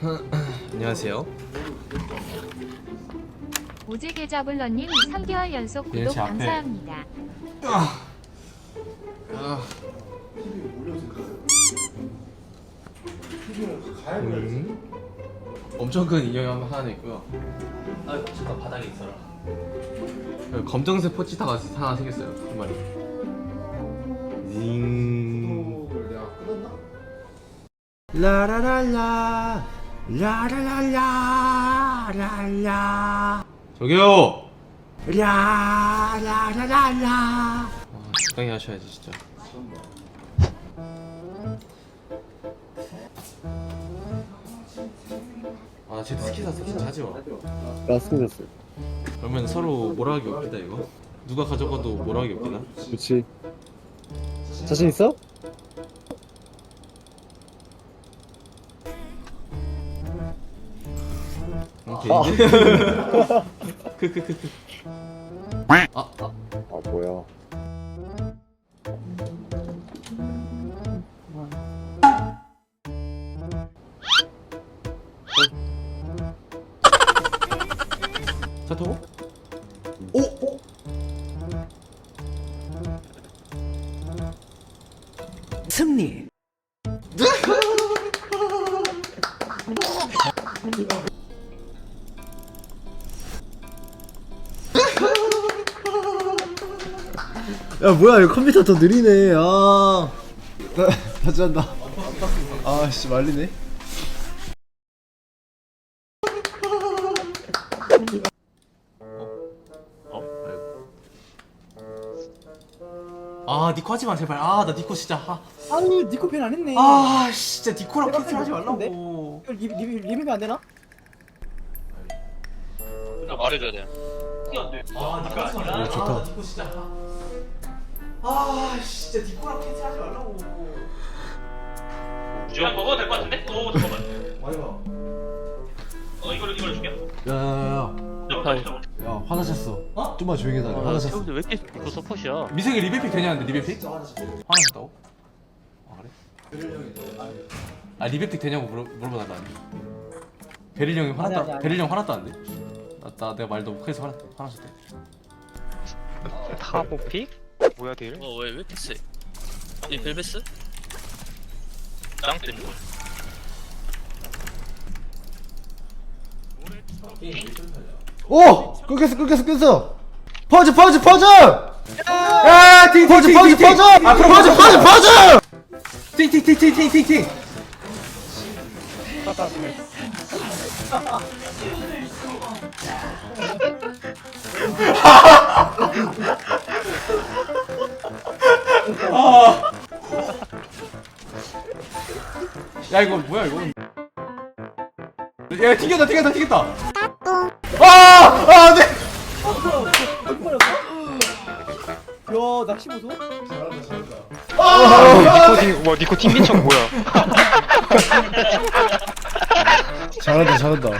안녕하세요. 오즈 계좌블러님 3개월 연속 예, 구독 제 앞에. 감사합니다. 아. 음. 엄청 큰 인형이 한- 하나 있고요. 아 잠깐 바닥에 있어라. 여기 검정색 포치타가 하나 생겼어요. 한 마리. 징. 라라랄라 라라랄라 라라 저기요 라라라랄라 아, 적당히 하셔야지 진짜 아 쟤도 스키 샀어 진짜 하지마 나 숨겼어. 그러면 서로 뭐라 하기 없겠다 이거 누가 가져가도 뭐라 하기 없겠나? 그렇지. 자신 있어? 오케이 아, 아 아 뭐야? 차 타고? 오! 오! 승리. 야 뭐야 이거 컴퓨터 더 느리네. 아. 나 다시 한다. 아씨 말리네. 어? 아 니코 하지마 제발 아나 니코 진짜 아, 아니 니코 펜안 했네. 아 진짜 니코랑 내가 캔슬 하지 펜 말라고 이거 리, 리, 리뷰가 안 되나? 나 말해줘야 돼. 아 니코 하지 말라 좋다. 아 니코 진짜 아 진짜 니코랑 캔슬 하지 말라고 그냥 먹어도 될 것 같은데? 오 잠깐만. 많이 봐 어 이걸 이걸 줄게. 야야야. 잠깐만. 야 화나 셨어. 어? 좀만 조용히 해달래. 화나 셨어. 형들 왜 이렇게 또 서폿이야? 미생이 리베픽 되냐는데 리베픽? 화나셨다고? 아 그래? 아 리베픽 되냐고 물어, 물어봐달라는데 베릴 형이 화났다 아니, 아니. 베릴 형 화났다는데? 나, 나 내가 말 너무 크게서 화났, 화나셨대 타보픽? 뭐야 딜? 어 왜왜 이렇게 세? 이 벨베스? 짱 때문에. 오! 끊겼어 끊겼어 끊겼어. 퍼즈 퍼즈 퍼즈. 야, 팅 퍼즈 퍼즈 퍼즈. 앞으로 퍼즈 퍼즈 퍼즈. 팅팅팅팅팅팅팅 야 이거 뭐야 이거 야 튀겼다 튀겼다 튀겼다 아아 안돼 어디 버렸어? 야, 나 15도? 니코 팀, 와 니코 팀 민청 뭐야? 잘한다 잘한다.